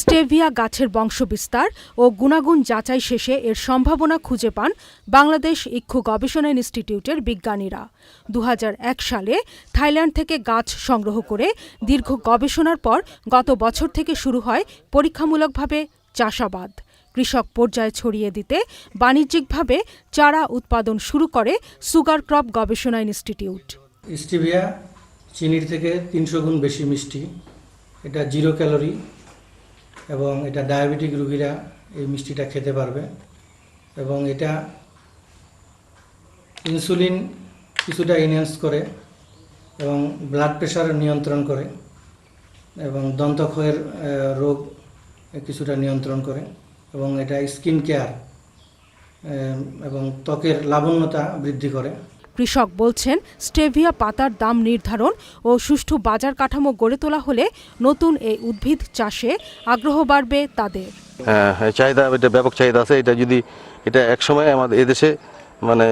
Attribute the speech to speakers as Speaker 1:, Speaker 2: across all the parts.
Speaker 1: Stevia গাছের বংশবিস্তার ও গুণাগুণ যাচাই শেষে এর সম্ভাবনা খুঁজে পান বাংলাদেশ ইক্ষু গবেষণা ইনস্টিটিউটের বিজ্ঞানীরা। দু হাজার এক সালে থাইল্যান্ড থেকে গাছ সংগ্রহ করে দীর্ঘ গবেষণার পর গত বছর থেকে শুরু হয় পরীক্ষামূলকভাবে চাষাবাদ। কৃষক পর্যায়ে ছড়িয়ে দিতে বাণিজ্যিকভাবে চারা উৎপাদন শুরু করে সুগার ক্রপ গবেষণা ইনস্টিটিউট।
Speaker 2: স্টিভিয়া চিনির থেকে তিনশো গুণ বেশি মিষ্টি। এটা জিরো ক্যালোরি এবং এটা ডায়াবেটিক রোগীরা এই মিষ্টিটা খেতে পারবে। এবং এটা ইনসুলিন কিছুটা এনহ্যান্স করে এবং ব্লাড প্রেশার নিয়ন্ত্রণ করে এবং দন্তক্ষয়ের রোগ কিছুটা নিয়ন্ত্রণ করে এবং এটা স্কিন কেয়ার এবং ত্বকের লাবণ্যতা বৃদ্ধি করে।
Speaker 1: কৃষক বলছেন স্টেভিয়া পাতার দাম নির্ধারণ ও সুষ্ঠু বাজার কাঠামো গড়ে তোলা হলে নতুন এই উদ্ভিদ চাষে আগ্রহ বাড়বে তাদের।
Speaker 3: হ্যাঁ হ্যাঁ, চাহিদা এটা ব্যাপক চাহিদা আছে। এটা যদি এটা একসময় আমাদের এদেশে মানে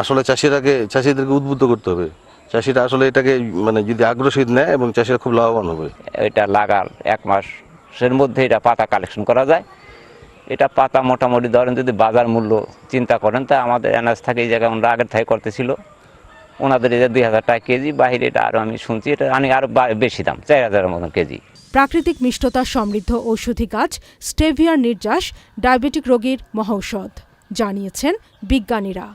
Speaker 3: আসলে চাষিরাকে চাষিদেরকে উদ্বুদ্ধ করতে হবে। চাষিরা আসলে এটাকে মানে যদি আগ্রহী নেয় এবং চাষিরা খুব লাভবান হবে।
Speaker 4: এটা লাগার এক মাসের মধ্যে এটা পাতা কালেকশন করা যায়। এটা পাতা মোটামুটি। ধরেন যদি বাজার মূল্য চিন্তা করেন, তা আমাদের এনার্স থাকে এই জায়গায় ওনারা আগের থেকে করতেছিল। ওনাদের এটা দুই হাজার টাকা কেজি, বাহিরে এটা আরও আমি শুনছি, এটা আমি আরও বেশি দাম, চার হাজারের মতন কেজি।
Speaker 1: প্রাকৃতিক মিষ্টতা সমৃদ্ধ ঔষধি গাছ, স্টেভিয়ার নির্যাস, ডায়াবেটিক রোগীর মহৌষধ, জানিয়েছেন বিজ্ঞানীরা।